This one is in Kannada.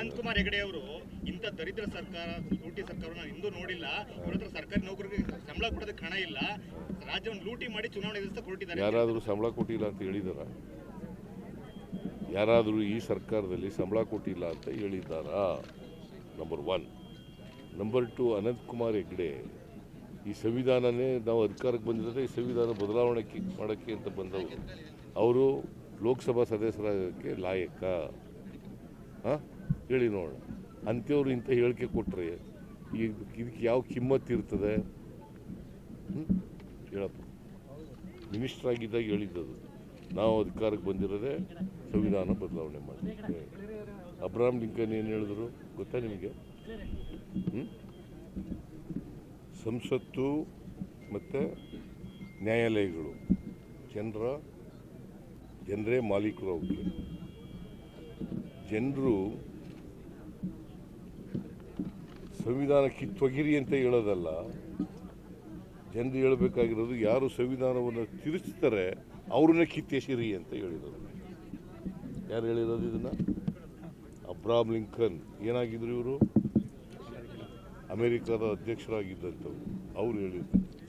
ಅನಂತಕುಮಾರ್ ಹೆಗಡೆ ಅವರು ಇಂಥ ದರಿದ್ರ ಸರ್ಕಾರ ಲೂಟಿ ಸರ್ಕಾರ ಇಂದೂ ನೋಡಿಲ್ಲ. ಹತ್ರ ಸರ್ಕಾರಿ ನೌಕರರಿಗೆ ಸಂಬಳ ಕೊಡೋದಕ್ಕೆ ಹಣ ಇಲ್ಲ. ರಾಜ್ಯವನ್ನು ಲೂಟಿ ಮಾಡಿ ಚುನಾವಣೆ ಎದುರಿಸ್ತಾ ಕೊಟ್ಟಿದ್ದಾರೆ. ಯಾರಾದರೂ ಸಂಬಳ ಕೊಟ್ಟಿಲ್ಲ ಅಂತ ಹೇಳಿದಾರ? ಯಾರಾದರೂ ಈ ಸರ್ಕಾರದಲ್ಲಿ ಸಂಬಳ ಕೊಟ್ಟಿಲ್ಲ ಅಂತ ಹೇಳಿದ್ದಾರಾ? Number one number two Anantkumar Hegde, ಈ ಸಂವಿಧಾನನೇ ನಾವು ಅಧಿಕಾರಕ್ಕೆ ಬಂದಿರೋದೇ ಈ ಸಂವಿಧಾನ ಬದಲಾವಣೆ ಮಾಡೋಕ್ಕೆ ಅಂತ ಬಂದವರು. ಅವರು ಲೋಕಸಭಾ ಸದಸ್ಯರಾಗಕ್ಕೆ ಲಾಯಕ. ಹಾಂ? ಹೇಳಿ ನೋಡೋಣ. ಅಂಥವ್ರು ಇಂಥ ಹೇಳಿಕೆ ಕೊಟ್ಟರೆ ಈಗ ಇದಕ್ಕೆ ಯಾವ ಕಿಮ್ಮತ್ತು ಇರ್ತದೆ? ಹೇಳಪ್ಪ. ಮಿನಿಸ್ಟರ್ ಆಗಿದ್ದಾಗ ಹೇಳಿದ್ದದು. ನಾವು ಅಧಿಕಾರಕ್ಕೆ ಬಂದಿರೋದೇ ಸಂವಿಧಾನ ಬದಲಾವಣೆ ಮಾಡಿದ್ದೆ ಅಬ್ರಾಹ್ ಲಿಂಕನ್ ಏನು ಹೇಳಿದ್ರು ಗೊತ್ತಾ ನಿಮಗೆ? ಸಂಸತ್ತು ಮತ್ತು ನ್ಯಾಯಾಲಯಗಳು. ಜನರ ಜನರೇ ಮಾಲೀಕರು ಅವ್ರಿಗೆ ಜನರು ಸಂವಿಧಾನ ಕಿತ್ತೊಗಿರಿ ಅಂತ ಹೇಳೋದಲ್ಲ, ಜನರು ಹೇಳಬೇಕಾಗಿರೋದು ಯಾರು ಸಂವಿಧಾನವನ್ನು ತಿರುಚ್ತಾರೆ ಅವ್ರನ್ನೇ ಕಿತ್ತೆಸಿರಿ ಅಂತ ಹೇಳಿರೋದು. ಯಾರು ಹೇಳಿರೋದು ಇದನ್ನ? ಅಬ್ರಾಮ್ ಲಿಂಕನ್. ಏನಾಗಿದ್ರು ಇವರು? ಅಮೆರಿಕದ ಅಧ್ಯಕ್ಷರಾಗಿದ್ದಂಥವ್ರು. ಅವ್ರು ಹೇಳಿದ್ರು.